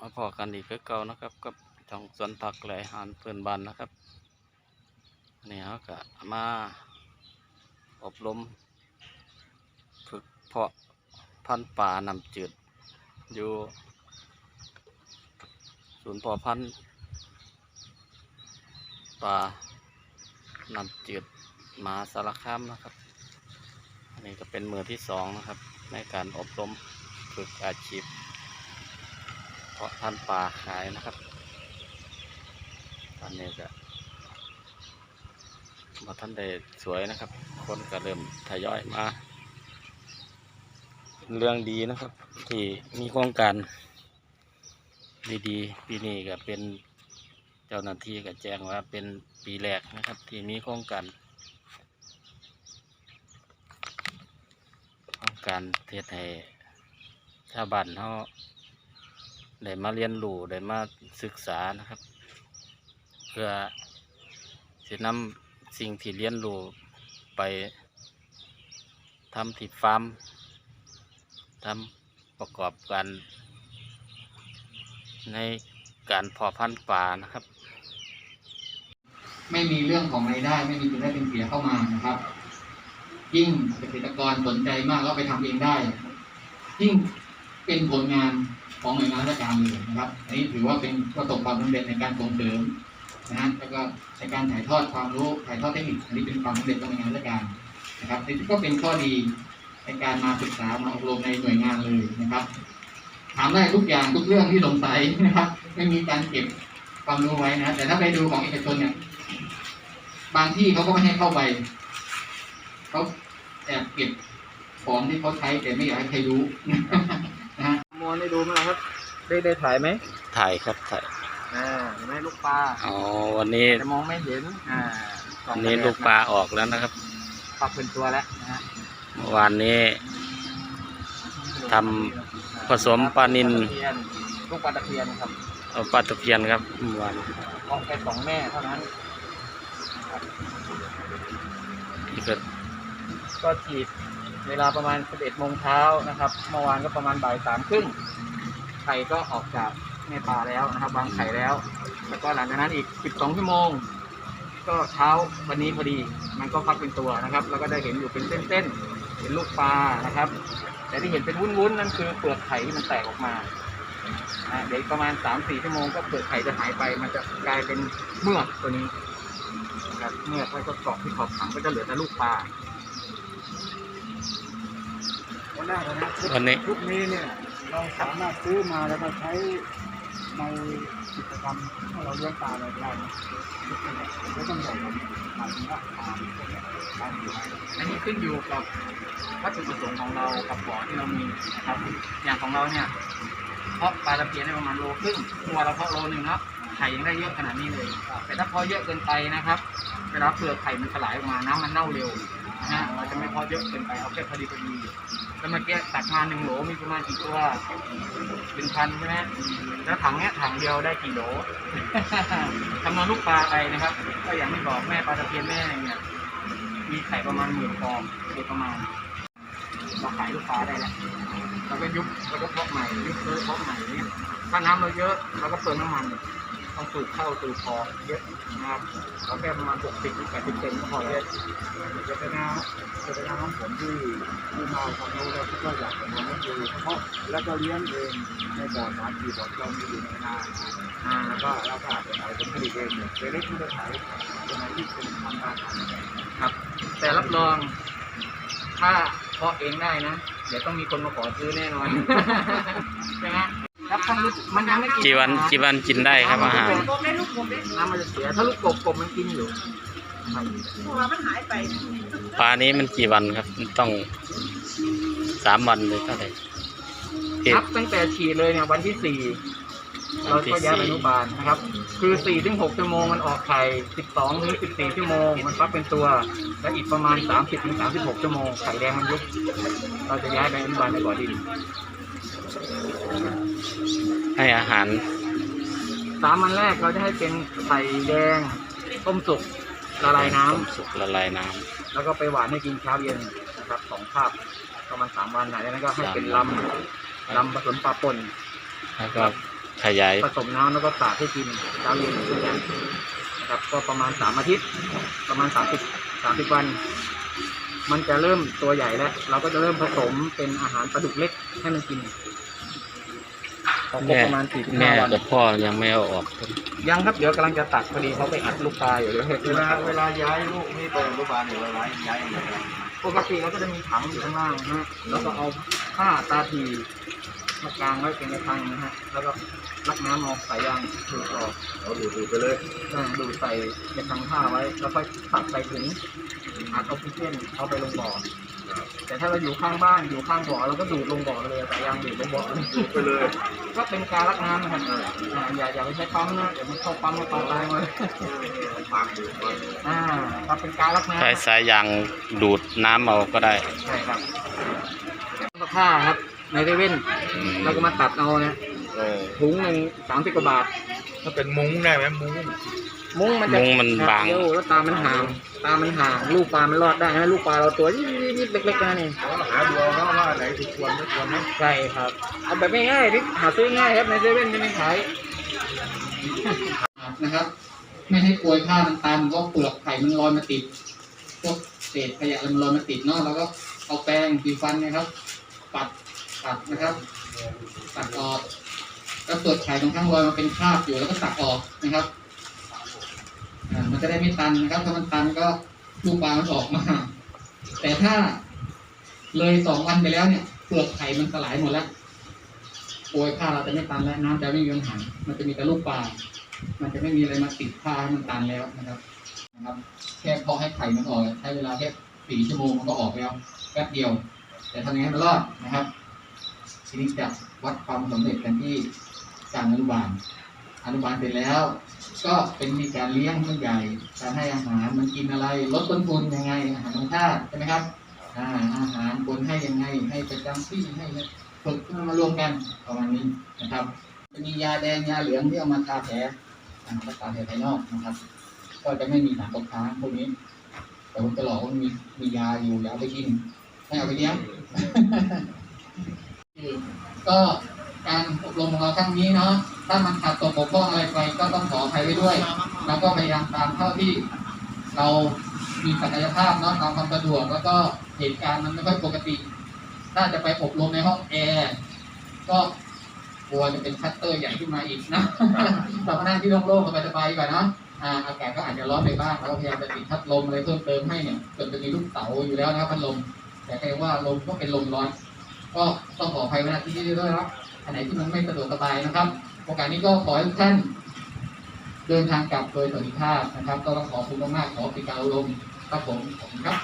มาพอกันอีกคือเก่านะครับกับช่องสวนผักและอาหารเพื่อนบ้านนะครับนี่เขาก็มาอบรมฝึกเพาะพันธุ์ป่านำจืด อยู่ ศูนย์เพาะพันธุ์ป่านำจืดมาสารคามนะครับ อันนี้ก็เป็นมือที่สองนะครับ ในการอบรมฝึกอาชีพ เพาะพันธุ์ปลาขายนะครับ ตอนนี้ก็มาท่านได้สวยนะครับ คนก็เริ่มทยอยมาเป็นเรื่องดีนะครับ ที่มีโครงการดีๆปีนี้ก็เป็นเจ้าหน้าที่ก็แจ้งว่าเป็นปีแรกนะครับ ที่มีโครงการโครงการเทศให้ชาวบ้านเขา ได้มาเรียนรู้ได้มาศึกษานะครับ เพื่อจะนำสิ่งที่เรียนรู้ไปทำที่ฟาร์มทำประกอบการในการเพาะพันธุ์ปลานะครับ ไม่มีเรื่องของรายได้ ไม่มีเป็นได้เป็นเสียเข้ามานะครับ ยิ่งเกษตรกรสนใจมากแล้วไปทำเองได้ ยิ่งเป็นผลงาน ของหน่วยงานราชการเลยนะครับ อันนี้ถือว่าเป็นประสบความสำเร็จในการส่งเสริมนะฮะแล้วก็ในการถ่ายทอดความรู้ถ่ายทอดเทคนิคอันนี้เป็นความสำเร็จของหน่วยงานราชการนะครับนี่ก็เป็นข้อดีในการมาศึกษามาอบรมในหน่วยงานเลยนะครับ ถามได้ทุกอย่างทุกเรื่องที่สงสัยนะครับ ไม่มีการเก็บความรู้ไว้นะแต่ถ้าไปดูของเอกชนเนี่ยบางที่เขาก็ไม่ให้เข้าไปเขาแอบเก็บของที่เขาใช้แต่ไม่อยากให้ใครรู้ นะฮะมวนได้ดูไหมครับ ได้ได้ถ่ายไหมถ่ายครับถ่ายอ่าเห็นไหมลูกปลาอ๋อวันนี้แต่มองไม่เห็นอ่าส่วังนไปนี้แลูกปลาออกแล้วนะครับปรับเป็นตัวแล้วนะฮะเมื่อวานนี้ ทำผสมปลานิล ลูกปลาตะเพียนครับเอาปลาตะเพียนครับเมื่อวานออกแค่สองแม่เท่านั้นที่เกิดก็ฉีด เวลาประมาณ 11โมงเช้านะครับ เมื่อวานก็ประมาณบ่ายสามครึ่งไข่ก็ออกจากแม่ปลาแล้วนะครับ วางไข่แล้ว แล้วก็หลังจากนั้นอีก 12ชั่วโมง ก็เช้าวันนี้พอดี มันก็ฟักเป็นตัวนะครับ แล้วก็ได้เห็นอยู่เป็นเส้นๆ เป็นลูกปลานะครับ แต่ที่เห็นเป็นวุ้นๆนั่นคือเปลือกไข่ที่มันแตกออกมาเดี๋ยวอีกประมาณ 3-4ชั่วโมงก็เปลือกไข่จะหายไป มันจะกลายเป็นเมือกตัวนี้นะครับเมือกแล้วก็เกาะที่ขอบถังก็จะเหลือแต่ลูกปลา วันหน้านะวันนี้ ชุดนี้เนี่ย เราสามารถซื้อมาแล้วก็ใช้ในกิจกรรมที่เราเลี้ยงปลาอะไรได้นะไม่ต้องใหญ่หมายถึงว่าปลาพวกเนี้ยการอยู่ไหนอันนี้ขึ้นอยู่กับวัตถุประสงค์ของเรากับบ่อที่เรามีนะครับอย่างของเราเนี่ยเพาะปลาตะเพียนได้ประมาณโลครึ่งตัวเราเพาะโลหนึ่งเนาะไข่ยังได้เยอะขนาดนี้เลย แต่ถ้าเพาะเยอะเกินไปนะครับ เวลาเปลือกไข่มันสลายออกมาน้ำมันเน่าเร็วนะเราจะไม่เพาะเยอะเกินไปเอาแค่พอดีพอดีแล้วเมื่อกี้ตักมาหนึ่งโหลมีประมาณกี่ตัวเป็นพันใช่ไหมแล้วถังเนี้ยถังเดียวได้กี่โหลคำนวณลูกปลาไปนะครับ ก็อย่างที่บอกแม่ปลาตะเพียนแม่เนี่ยมีไข่ประมาณหมื่นฟองโดยประมาณเราขายลูกค้าได้แล้วเราก็ยุบเราก็เพาะใหม่ยุบเลยเพาะใหม่เนี่ยถ้าน้ำเราเยอะเราก็เปลืองน้ำมัน ต้องสูบเข้าสูบพอกเยอะนะครับเราแค่ประมาณหกสิบถึงแปดสิบเซนก็พอแล้วเจตนาเจตนาของผมที่ที่มาความรู้แล้วก็อยากจะทำก็คือเพราะแล้วก็เลี้ยงเองในบ่อสามสี่บ่อเรามีอยู่ในนาอ่าแล้วก็เราก็อาจจะขายผลผลิตเองเนี่ยเล็กที่จะขายเป็นอาชีพเป็นทำการครับ แต่รับรองถ้าเพาะเองได้นะ เดี๋ยวต้องมีคนมาขอซื้อแน่นอนใช่ไหม ครับถ้าลูกมันยังไม่กินกี่วันกี่วันกินได้ครับอาหารกบได้ลูกกบได้น้ำมันจะเสียถ้าลูกกบกบมันกินอยู่ครับเพราะว่ามันหายไปปลานี้มันกี่วันครับมันต้องสามวันเลยเท่าไหร่ที่นับตั้งแต่ฉีดเลยเนี่ยวันที่สี่เราก็ย้ายอนุบาลนะครับ คือสี่ถึงหกชั่วโมงมันออกไข่สิบสองถึงสิบสี่ชั่วโมงมันฟักเป็นตัว และอีกประมาณสามสิบถึงสามสิบหกชั่วโมงไข่แดงมันยุบเราจะย้ายไปอนุบาลในบ่อดิน ให้อาหารสามวันแรกเราจะให้เป็นไข่แดงต้มสุกละลายน้ำต้มสุกละลายน้ำแล้วก็ไปหวานให้กินเช้าเย็นนะครับสองคาบประมาณสามวันไหนแล้วก็ให้เป็นลำลำผสมปลาป่นแล้วก็ขยายผสมน้ำแล้วก็สาดให้กินเช้าเย็นทุกอย่างนะครับก็ประมาณสามอาทิตย์ ประมาณสามสิบสามสิบวัน มันจะเริ่มตัวใหญ่แล้ว เราก็จะเริ่มผสมเป็นอาหารปลาดุกเล็กให้มันกินพอครบแม่ประมาณสี่สิบแม่ห้าวัน กับพ่อยังไม่เอาออก ยังครับ เดี๋ยวกำลังจะตัดพอดีเขาไปอัดลูกปลาอยู่เดี๋ยวให้เวลาเวลาย้ายลูกนี่ไปโรงพยาบาลเนี่ยเวลาย้ายอะไรครับ ปกติเราก็จะมีถังอยู่ข้างล่างนะฮะแล้วก็เอาผ้าตาทีมากางไว้เป็นกระชังนะฮะ แล้วก็ลักน้ำออกสายยางดูดออกเอาดูดูไปเลยอ่าดูดใส่กระชังผ้าไว้ แล้วค่อยตัดใส่ถุงอัดออกซิเจนเอาไปลงบ่อ แต่ถ้าเราอยู่ข้างบ้านอยู่ข้างบ่อเราก็ดูดลงบ่อเลยสายยางดูดลงบ่อเลยดูไปเลย ก็เป็นการรักน้ำนะครับอ่าอย่าอย่าไปใช้ปั๊มนะเดี๋ยวมันเข้าปั๊มมาตายเลยปากดูไปอ่าก็เป็นการรักน้ำใช้สายยางดูดน้ำเอาก็ได้ใช่ครับก็ผ้าครับในเซเว่นอืมเราก็มาตัดเอาเนี่ยเออถุงหนึ่งสามสิบกว่าบาทถ้าเป็นมุ้งได้ไหมมุ้ง มุ้งมันจะมุ้งมันบาง เดียวแล้วตา มันห่าง ตา มันห่าง ลูกปลา มันรอดได้นะลูกปลาเราตัวยิบๆเล็กๆแค่นั้นเองเราหาดูเอาว่าว่าไหนถูกควรไม่ควรนะใช่ครับ เอาแบบง่ายๆที่หาซื้อง่ายครับในเซเว่นจะไม่ขายนะครับ ไม่ให้กลวยผ้ามันตันเพราะเปลือกไข่มันลอยมาติด พวกเศษขยะมันลอยมาติดเนาะ แล้วก็เอาแปรงสีฟันนะครับ ปัด ปัดนะครับ ตัดออก แล้วเปลือกไข่ตรงข้างลอยมาเป็นคราบอยู่แล้วก็ตัดออกนะครับอ่า มันจะได้ไม่ตันนะครับ ถ้ามันตันก็ลูกปลามันออกมา แต่ถ้าเลยสองวันไปแล้วเนี่ยเปลือกไข่มันสลายหมดแล้วโปรยผ้าเราจะไม่ตันแล้วน้ำจะไม่มีปัญหามันจะมีแต่ลูกปลา มันจะไม่มีอะไรมาติดผ้าให้มันตันแล้วนะครับนะครับ แค่พอให้ไข่มันออกใช้เวลาแค่สี่ชั่วโมงมันก็ออกแล้วแป๊บเดียว แต่ทำยังไงให้มันรอดนะครับทีนี้จะวัดความสำเร็จกันที่การอนุบาลอนุบาลเสร็จแล้ว ก็เป็นมีการเลี้ยงมันใหญ่การให้อาหารมันกินอะไร ลดต้นทุนยังไง อาหารธรรมชาติใช่ไหมครับอาอาหารควรให้ยังไง ให้ประจำที่ให้ฝึกมารวมกันประมาณนี้นะครับจะมียาแดงยาเหลืองที่เอามาทาแผลอ่ารักษาแผลภายนอกนะครับ ก็จะไม่มีสารตกค้างพวกนี้ แต่ผมจะหลอกว่ามีมียาอยู่ยาเอาไปกินให้เอาไปเลี้ยงก็ การอบรมของเราครั้งนี้เนาะถ้ามันขาดตกบกพร่องอะไรไปก็ต้องขออภัยไว้ด้วย แล้วก็พยายามตามเท่าที่เรามีศักยภาพเนาะตามความสะดวกแล้วก็เหตุการณ์มันไม่ค่อยปกติ ถ้าจะไปอบรมในห้องแอร์ก็กลัวจะเป็นคัตเตอร์ใหญ่ขึ้นมาอีกนะเราก็นั่งที่โล่งๆสบายๆดีกว่าเนาะอ่าอากาศก็อาจจะร้อนไปบ้างเราก็พยายามจะติดพัดลมอะไรเพิ่มเติมให้เนี่ยจนจะมีลูกเต๋าอยู่แล้วนะครับพัดลม แต่แค่ว่าลมก็เป็นลมร้อน ก็ต้องขออภัยไว้ณที่นี้ด้วยนะครับ อันไหนที่มันไม่สะดวกสบายนะครับ โอกาสนี้ก็ขอให้ทุกท่านเดินทางกลับโดยสวัสดิภาพนะครับ ก็ต้องขอบคุณมากๆขอปิดการอบรมครับผมขอบคุณครับ